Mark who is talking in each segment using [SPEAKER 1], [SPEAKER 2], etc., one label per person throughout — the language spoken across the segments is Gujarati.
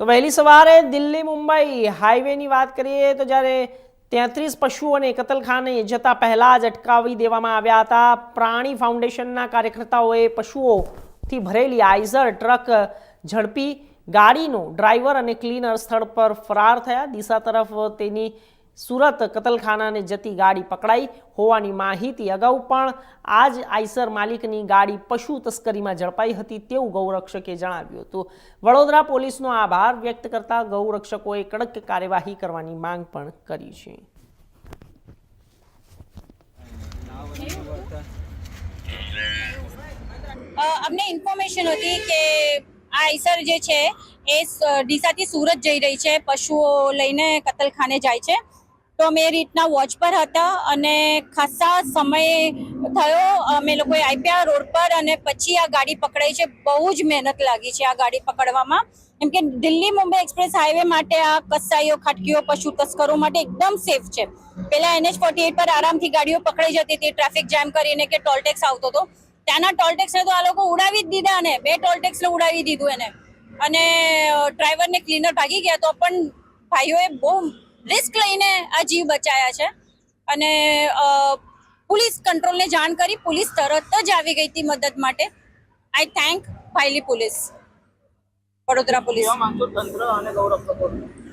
[SPEAKER 1] તો વહેલી સવારે દિલ્હી મુંબઈ હાઈવેની વાત કરીએ તો જ્યારે તેત્રીસ પશુઓને કતલખાને જતા પહેલાં જ અટકાવી દેવામાં આવ્યા હતા. પ્રાણી ફાઉન્ડેશનના કાર્યકર્તાઓએ પશુઓથી ભરેલી આઈઝર, ટ્રક ઝડપી ગાડીનો ડ્રાઈવર અને ક્લીનર સ્થળ પર ફરાર થયા. દિશા તરફ તેની સુરત કતલખાનાને જતી ગાડી પકડાઈ. હોવાની માહિતી અગાઉ પણ આ જ આઈસર માલિકની ગાડી પશુ તસ્કરીમાં ઝડપાઈ હતી તેવું ગૌરક્ષકે જણાવ્યું હતું. વડોદરા પોલીસનો આભાર વ્યક્ત કરતા ગૌરક્ષકોએ કડક કાર્યવાહી કરવાની માંગ પણ કરી છે.
[SPEAKER 2] અમને ઇન્ફોર્મેશન હતી કે આ આઈસર જે છે, એ ડીસાથી સુરત જઈ રહી છે. પશુઓ લઈને કતલખાને જાય છે. તો અમે એ રીતના વોચ પર હતા અને ખાસા સમય થયો. અમે લોકોએ આપ્યા રોડ પર અને પછી આ ગાડી પકડાઈ છે. બહુ જ મહેનત લાગી છે આ ગાડી પકડવામાં. કેમ કે દિલ્હી મુંબઈ એક્સપ્રેસ હાઈવે માટે આ કસાઈઓ, ખાટકીઓ, પશુ તસ્કરો માટે એકદમ સેફ છે. પેલા એનએચ ફોર્ટી એટ પર આરામથી ગાડીઓ પકડાઈ જતી હતી ટ્રાફિક જામ કરીને કે ટોલટેક્સ આવતો હતો. ત્યાંના ટોલટેક્સને તો આ લોકો ઉડાવી જ દીધા ને બે ટોલટેક્સને ઉડાવી દીધું એને. અને ડ્રાઈવરને ક્લીનર ભાગી ગયા તો પણ ભાઈઓએ બહુ રિસ્ક લઈને આ જીવ બચાયા છે. અને પોલીસ કંટ્રોલને જાણ કરી પોલીસ તરત જ આવી ગઈ હતી મદદ માટે. I thank Bhaili police. Vadodara police.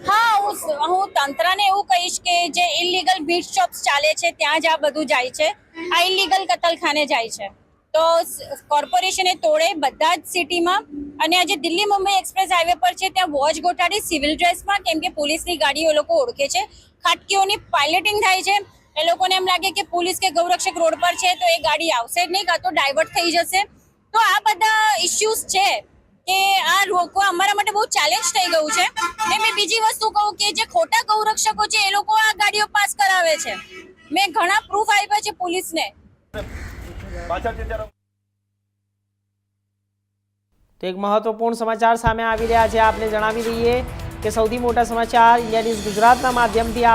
[SPEAKER 2] હા હું હું તંત્રને એવું કહીશ કે જે ઇલીગલ બીટ શોપ્સ ચાલે છે ત્યાં જ આ બધું જાય છે. આ ઇલીગલ કતલખાને જાય છે. તો કોર્પોરેશને તોડે બધા જ સિટીમાં અને આજે દિલ્હી મુંબઈ એક્સપ્રેસ હાઈવે પર છે, ત્યાં વોચ ગોઠાડી સિવિલ ડ્રેસમાં, કેમ કે પોલીસની ગાડીઓ લોકો ઓળખે છે. ખાટકીઓની પાયલટિંગ થાય છે. એ લોકોને એમ લાગે કે પોલીસ કે ગૌરક્ષક રોડ પર છે, તો એ ગાડી આવશે જ નહીં, કાં તો ડાયવર્ટ થઈ જશે. તો આ બધા ઇશ્યુઝ છે કે આ રોકવા અમારા માટે બહુ ચેલેન્જ થઈ ગયું છે. ને મેં બીજી વસ્તુ કહું કે જે ખોટા ગૌરક્ષકો છે, એ લોકો આ ગાડીઓ પાસ કરાવે છે. મેં ઘણા પ્રૂફ આપ્યા છે પોલીસને.
[SPEAKER 1] તો એક મહત્વપૂર્ણ સમાચાર સામે આવી રહ્યા છે. આપને જણાવી દઈએ કે સૌથી મોટા સમાચાર ઇન્ડિયા ન્યૂઝ ગુજરાતના માધ્યમથી આપ